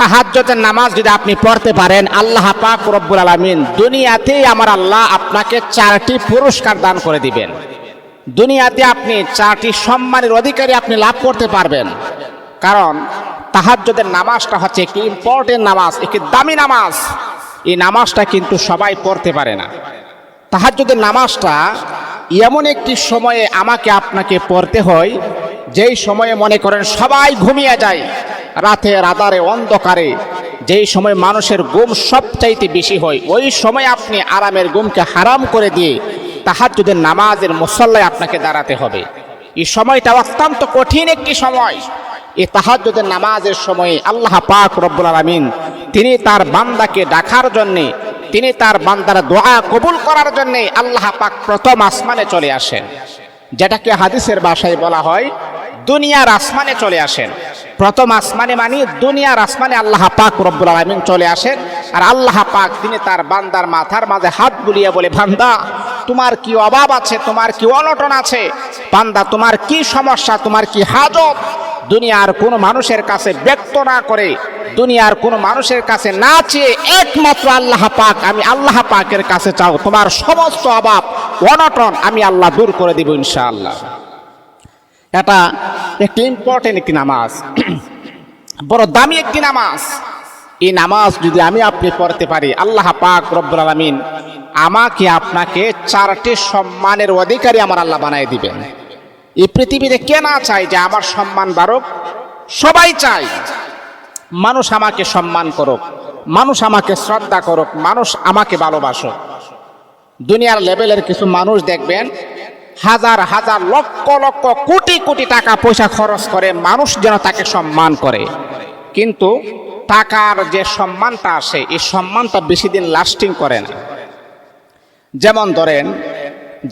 তাহাজ্জতের নামাজ যদি আপনি পড়তে পারেন, আল্লাহ পাক রব্বুল আলামিন দুনিয়াতেই আমার আল্লাহ আপনাকে চারটি পুরস্কার দান করে দিবেন। দুনিয়াতে আপনি চারটি সম্মানের অধিকারী আপনি লাভ করতে পারবেন। কারণ তাহাজ্জুদের নামাজটা হচ্ছে একটি ইম্পর্টেন্ট নামাজ, একটি দামি নামাজ। এই নামাজটা কিন্তু সবাই পড়তে পারে না। তাহাজ্জুদের নামাজটা এমন একটি সময়ে আমাকে আপনাকে পড়তে হয়, যেই সময়ে মনে করেন সবাই ঘুমিয়ে যায়। রাতের আধারে অন্ধকারে, যেই সময় মানুষের ঘুম সবচাইতে বেশি হয়, ওই সময় আপনি আরামের গুমকে হারাম করে দিয়ে তাহাজ্জুদের নামাজের মুসল্লায় আপনাকে দাঁড়াতে হবে। এই সময়টা অত্যন্ত কঠিন একটি সময়। এই তাহাজ্জুদের নামাজের সময়ে আল্লাহ পাক রব্বুল আলামিন তিনি তার বান্দাকে ডাকার জন্যে, তিনি তার বান্দার দোয়া কবুল করার জন্যে আল্লাহ পাক প্রথম আসমানে চলে আসেন। যেটাকে হাদিসের বাসায় বলা হয়, দুনিয়ার আসমানে চলে আসেন। প্রথম আসমানে মানি, দুনিয়ার আসমানে আল্লাহ পাক রব্বুল আলামিন চলে আসেন। আর আল্লাহ পাক তিনি তার বান্দার মাথার মাঝে হাত বুলিয়ে বলে, বান্দা, তোমার কি অভাব আছে? তোমার কি অনটন আছে? বান্দা, তোমার কি সমস্যা? তোমার কি হাজত? দুনিয়ার কোনো মানুষের কাছে ব্যক্ত না করে, দুনিয়ার কোনো মানুষের কাছে না চেয়ে একমাত্র আল্লাহ পাক, আমি আল্লাহ পাকের কাছে চাও। তোমার সমস্ত অভাব, অনটন আমি আল্লাহ দূর করে দিব ইনশাআল্লাহ। এটা একটি ইম্পর্টেন্ট একটি নামাজ। বড় দামি একটি নামাজ। এই নামাজ যদি আমি আপনি পড়তে পারি, আল্লাহ পাক রব্বুল আলামিন আমাকে, আপনাকে চারটি সম্মানের অধিকারী আমার আল্লাহ বানাই দিবেন। এই পৃথিবীতে কে না চায় যে আমার সম্মান বাড়ুক? সবাই চায়। মানুষ আমাকে সম্মান করুক, মানুষ আমাকে শ্রদ্ধা করুক, মানুষ আমাকে ভালোবাসুক। দুনিয়ার লেভেলের কিছু মানুষ দেখবেন হাজার হাজার, লক্ষ লক্ষ, কোটি কোটি টাকা পয়সা খরচ করে মানুষ যেন তাকে সম্মান করে। কিন্তু টাকার যে সম্মানটা আসে, এই সম্মানটা বেশি দিন লাস্টিং করে না। যেমন ধরেন,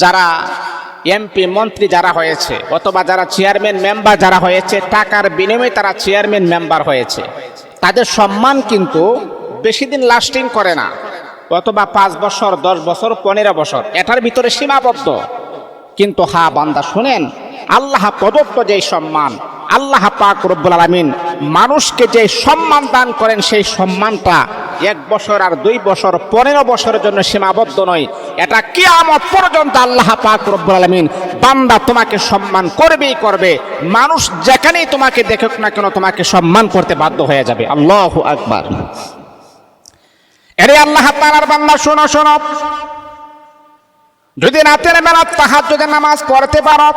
যারা এমপি মন্ত্রী যারা হয়েছে, অথবা যারা চেয়ারম্যান মেম্বার যারা হয়েছে, টাকার বিনিময়ে তারা চেয়ারম্যান মেম্বার হয়েছে। তাদের সম্মান কিন্তু বেশি দিন লাস্টিং করে না। অথবা পাঁচ বছর, দশ বছর, পনেরো বছর, এটার ভিতরে সীমাবদ্ধ। কিন্তু হা বান্দা, শুনেন, আল্লাহ প্রদত্ত যে সম্মান, আল্লাহ পাক রব্বুল আলামিন মানুষকে যে সম্মান দান করেন, সেই সম্মানটা এক বছর আর দুই বছর, পনেরো বছরের জন্য সীমাবদ্ধ নয়। এটা কিয়ামত পর্যন্ত আল্লাহ পাক রব্বুল আলামিন বান্দা তোমাকে সম্মান করবেই করবে। মানুষ যেখানেই তোমাকে দেখুক না কেন, তোমাকে সম্মান করতে বাধ্য হয়ে যাবে। আল্লাহ আকবার। এরে আল্লাহ তাআলার বান্দা, শোনো শোনো। যদি রাতের বেলা তাহার যদি নামাজ পড়তে পারো,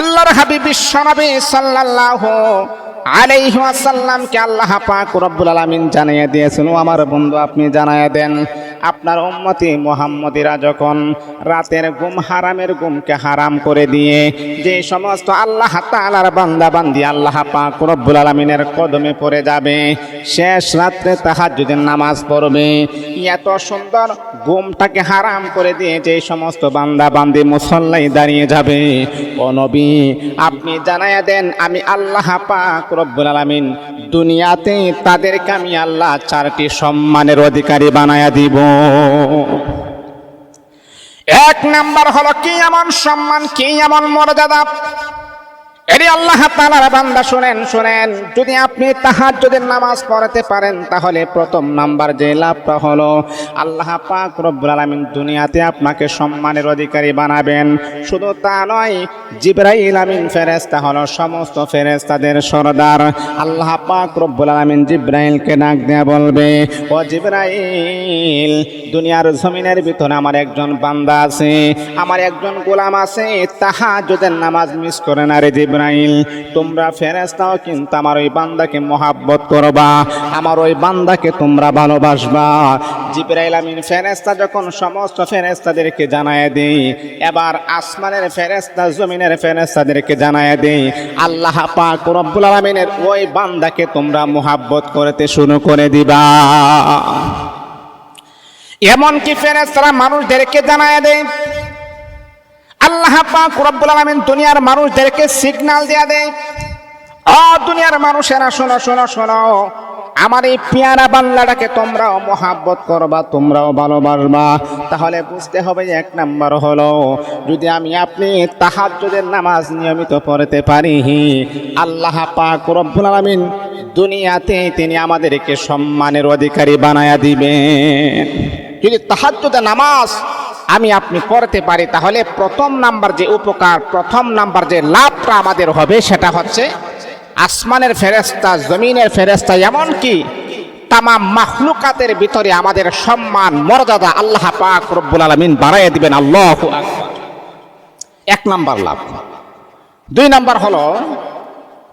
আল্লাহর হাবিব বিশ্বনবী সাল্লাল্লাহু আলাইহি ওয়াসাল্লামকে আল্লাহ পাক রব্বুল আলামিন জানিয়ে দিয়েছেন আমার বন্ধু, আপনি জানাইয়া দেন আপনার উম্মতি মুহাম্মদিরা যখন রাতের ঘুম হারামের ঘুমকে হারাম করে দিয়ে যে সমস্ত আল্লাহ তাআলার বান্দা বান্দি আল্লাহ পাক রব্বুল আলামিনের কদমে পড়ে যাবে, শেষ রাত্রে তাহাজ্জুদের নামাজ পড়বে, এত সুন্দর ঘুমটাকে হারাম করে দিয়ে যে সমস্ত বান্দা বান্দি মুসল্লাই দাঁড়িয়ে যাবে, ও নবী আপনি জানায়া দেন, আমি আল্লাহ পাক রব্বুল আলামিন দুনিয়াতে তাদেরকে আমি আল্লাহ চারটি সম্মানের অধিকারী বানায়া দিব। এক নাম্বার হলো কি এমন সম্মান কি এমন মর্যাদা? এরে আল্লাহ তাআলার বান্দা, শুনেন শুনেন। যদি আপনি তাহার যদি নামাজ পড়াতে পারেন, তাহলে প্রথম নাম্বার যে লাভটা হলো, আল্লাহ পাক রব্বুল আলামিন দুনিয়াতে আপনাকে সম্মানের অধিকারী বানাবেন। শুধু তা নয়, জিবরাইল আমিন ফেরেশতা হলো সমস্ত ফেরেশতাদের সরদার। আল্লাহ পাক রব্বুল আলামিন জিব্রাইলকে ডাক দেয়া বলবে, ও জিব্রাইল, দুনিয়ার জমিনের ভিতরে আমার একজন বান্দা আছে, আমার একজন গোলাম আছে তাহা যদি নামাজ মিস করে না রে তোমরা ফেরেশতাও কিন্তু আমার ওই বান্দাকে মহাব্বত করবা। আমার ওই বান্দাকে তোমরা ভালোবাসবা। জিব্রাইল আমিন ফেরেশতা যখন সমস্ত ফেরেশতাদেরকে জানায় দেই এবার আসমানের ফেরেশতা, জমিনের ফেরেশতাদেরকে জানায় দেই আল্লাহ পাক রব্বুল আলামিনের ওই বান্দাকে তোমরা মহাব্বত করতে শুরু করে দিবা। এমনকি ফেরেশতারা মানুষদেরকে জানায় দেয় আল্লাহ পাক রব্বুল আলামিন দুনিয়ার মানুষদেরকে সিগন্যাল দেয়া দেয়। ও দুনিয়ার মানুষেরা, শোনো শোনো শোনো। আমার এই পেয়ারা বাংলাটাকে তোমরাও মহাব্বত করবা, তোমরাও ভালোবাসবা। তাহলে বুঝতে হবে এক নাম্বার হলো, যদি আমি আপনি তাহাজ্জুদের নামাজ নিয়মিত পড়তে পারি, আল্লাহ পাক রব্বুল আলামিন দুনিয়াতে তিনি আমাদেরকে সম্মানের অধিকারী বানায়া দিবেন। যদি তাহাজ্জুদের নামাজ আমি আপনি পড়তে পারি, তাহলে প্রথম নাম্বার যে উপকার, প্রথম নাম্বার যে লাভটা আমাদের হবে সেটা হচ্ছে আসমানের ফেরেস্তা জমিনের ফেরেস্তা এমনকি তামাম মাখলুকাতের ভিতরে আমাদের সম্মান, মর্যাদা আল্লাহ পাক রব্বুল আলমিন বাড়াইয়া দিবেন। আল্লাহ এক নাম্বার লাভ। দুই নাম্বার হলো,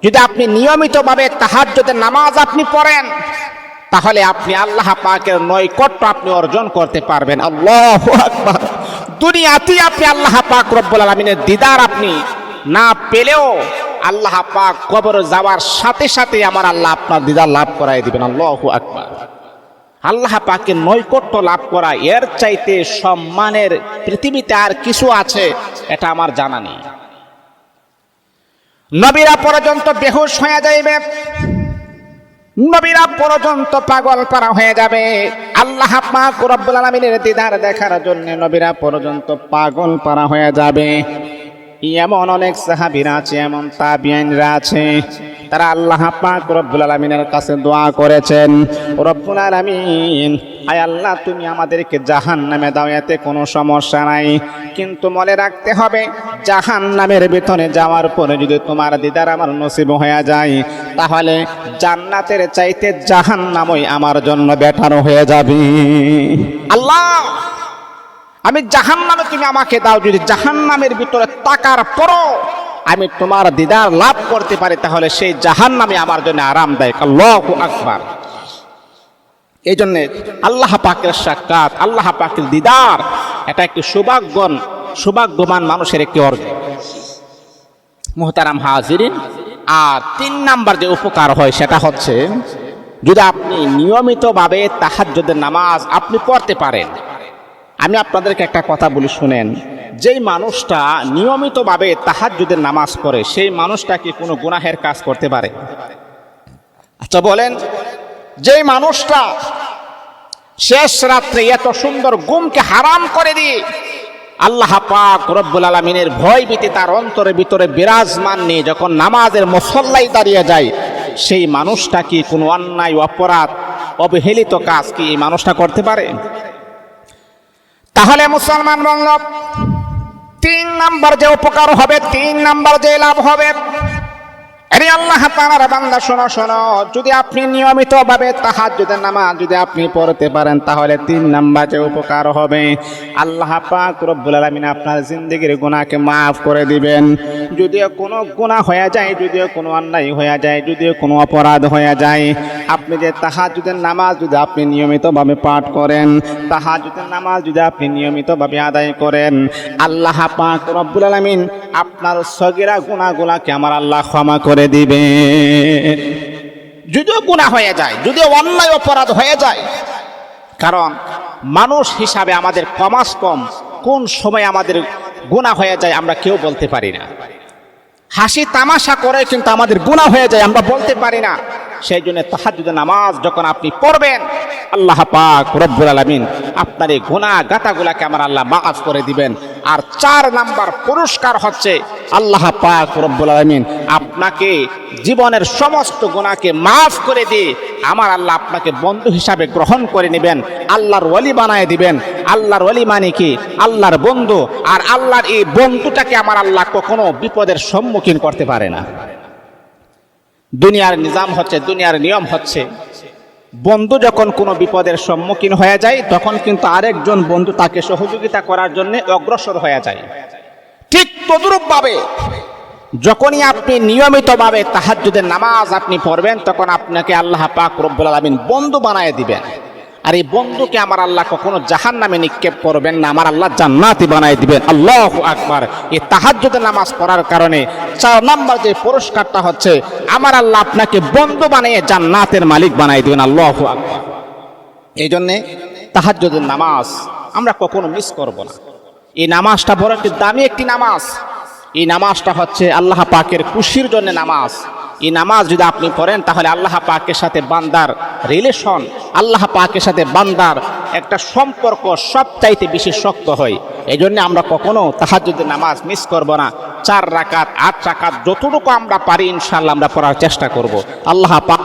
যদি আপনি নিয়মিতভাবে তাহাজ্জুদের নামাজ আপনি পড়েন তাহলে আপনি আল্লাহ পাকের নৈকট্য আপনি অর্জন করতে পারবেন। আল্লাহ আকবার। দুনিয়াতেই আপনি আল্লাহ পাক রব্বুল আলমিনের দিদার আপনি না পেলেও আল্লাহ পাক কবর যাওয়ার সাথে সাথে আমার আল্লাহ আপনার দিদার লাভ করাই দিবেন। আল্লাহ আকবার। আল্লাহ পাকের নৈকট্য লাভ করা এর চাইতে সম্মানের পৃথিবীতে আর কিছু আছে, এটা আমার জানা নেই। নবীরা পর্যন্ত বেহুশ হয়ে যাইবে নবীরা পর্যন্ত পাগল পারা হয়ে যাবে। আল্লাহ আলামিনের দিদার দেখার জন্য নবীরা পর্যন্ত পাগল পারা হয়ে যাবে। এমন অনেক সাহাবিরা আছে, এমন তাবিয়ানরা আছে, তারা আল্লাহ পাক রব্বুল আলামিনের কাছে দোয়া করেছেন। রব্বুল আলামিন আয় আল্লাহ, তুমি আমাদেরকে জাহান নামে দাও, এতে কোনো সমস্যা নাই। কিন্তু মনে রাখতে হবে জাহান নামের ভিতরে যাওয়ার পরে যদি তোমার দিদার আমার নসিব হয়ে যায়, তাহলে জান্নাতের চাইতে জাহান নামই আমার জন্য বেটার হয়ে যাবে। আল্লাহ, আমি জাহান নামে তুমি আমাকে দাও, যদি জাহান নামের ভিতরে তাকার পরও আমি তোমার দিদার লাভ করতে পারি, তাহলে সেই জাহান নামে আমার জন্য আরামদায়ক। আল্লাহ আকবার। এই জন্যে আল্লাহ পাকের সাক্ষাৎ, আল্লাহ পাকের দিদার, এটা একটি সৌভাগ্যন, সৌভাগ্যবান মানুষের একটি অর্জন। মোহতারাম হাজিরিন, আর তিন নাম্বার যে উপকার হয় সেটা হচ্ছে, যদি আপনি নিয়মিতভাবে তাহাজ্জুদের নামাজ আপনি পড়তে পারেন, আমি আপনাদেরকে একটা কথা বলি শুনেন, যেই মানুষটা নিয়মিতভাবে তাহাজ্জুদের নামাজ পড়ে, সেই মানুষটা কি কোনো গুনাহের কাজ করতে পারে? আচ্ছা বলেন, যেই মানুষটা শেষ রাত্রে এত সুন্দর গুমকে হারাম করে দিয়ে আল্লাহ পাক রব্বুল আলমিনের ভয় ভীতি তার অন্তরের ভিতরে বিরাজমান নিয়ে যখন নামাজের মসল্লাই দাঁড়িয়ে যায়, সেই মানুষটা কি কোনো অন্যায়, অপরাধ, অবহেলিত কাজ কি এই মানুষটা করতে পারে? তাহলে মুসলমান বলল তিন নাম্বার যে উপকার হবে, তিন নাম্বার যে লাভ হবে। আরে আল্লাহ তাআলার বান্দা, শোনো শোনো। যদি আপনি নিয়মিতভাবে তাহাজ্জুদের নামাজ যদি আপনি পড়তে পারেন, তাহলে তিন নাম্বার যে উপকার হবে, আল্লাহ পাক রব্বুল আলামিন আপনার জিন্দেগির গুনাহকে মাফ করে দিবেন। যদিও কোনো গুনাহ হয়ে যায়, যদিও কোনো অন্যায় হয়ে যায়, যদিও কোনো অপরাধ হয়ে যায়, আপনি যে তাহাজ্জুদের নামাজ যদি আপনি নিয়মিতভাবে পাঠ করেন, তাহাজ্জুদের নামাজ যদি আপনি নিয়মিতভাবে আদায় করেন, আল্লাহ পাক রব্বুল আলামিন আপনার সগিরা গুনাহগুলাকে আমার আল্লাহ ক্ষমা করে দিবে। যদিও গুনাহ হয়ে যায়, যদিও অন্যায় অপরাধ হয়ে যায়, কারণ মানুষ হিসাবে আমাদের কমাস কম, কোন সময় আমাদের গুনাহ হয়ে যায় আমরা কেউ বলতে পারি না। হাসি তামাশা করে কিন্তু আমাদের গুনাহ হয়ে যায় আমরা বলতে পারি না। সেই জন্য তাহাজুদের নামাজ যখন আপনি পড়বেন আল্লাহ পাক রব্বুল আলামিন আপনার এই গুনাহ গাতাগুলাকে আমার আল্লাহ মাফ করে দিবেন। আর চার নাম্বার পুরস্কার হচ্ছে আল্লাহ পাক রব্বুল আলামিন আপনাকে জীবনের সমস্ত গুনাহকে মাফ করে দিয়ে আমার আল্লাহ আপনাকে বন্ধু হিসাবে গ্রহণ করে নেবেন, আল্লাহর ওলি বানায় দিবেন। আল্লাহর ওলি মানে কি? আল্লাহর বন্ধু। আর আল্লাহর এই বন্ধুটাকে আমার আল্লাহ কখনো বিপদের সম্মুখীন করতে পারে না। দুনিয়ার নিজাম হচ্ছে, দুনিয়ার নিয়ম হচ্ছে বন্ধু যখন কোনো বিপদের সম্মুখীন হয়ে যায়, তখন কিন্তু আরেকজন বন্ধু তাকে সহযোগিতা করার জন্য অগ্রসর হয়ে যায়। ঠিক তদরূপভাবে যখনই আপনি নিয়মিতভাবে তাহাজ্জুদের নামাজ আপনি পড়বেন, তখন আপনাকে আল্লাহ পাক রব্বুল আলামিন বন্ধু বানায় দিবেন। আর এই বন্ধুকে আমার আল্লাহ কখনো জাহান নামে নিক্ষেপ করবেন না। আমার আল্লাহ জান্নাতি বানায় দিবেন। আল্লাহ আকবার। এই তাহাজ্জুদের নামাজ পড়ার কারণে চার নাম্বার যে পুরস্কারটা হচ্ছে, আমার আল্লাহ আপনাকে বন্ধু বানিয়ে জান্নাতের মালিক বানাই দিবেন। আল্লাহ আকবার। এই জন্যে তাহাজ্জুদের নামাজ আমরা কখনো মিস করব না। এই নামাজটা বড় একটি দামি একটি নামাজ। এই নামাজটা হচ্ছে আল্লাহ পাকের খুশির জন্য নামাজ। এই নামাজ যদি আপনি পড়েন, তাহলে আল্লাহ পাকের সাথে বান্দার রিলেশন আল্লাহ পাকের সাথে বান্দার একটা সম্পর্ক সবচাইতে বেশি শক্ত হয়। এই জন্যে আমরা কখনও তাহার যদি নামাজ মিস করব না। চার রাকাত, আট রাকাত, যতটুকু আমরা পারি ইনশাল্লাহ আমরা পড়ার চেষ্টা করব। আল্লাহ পাক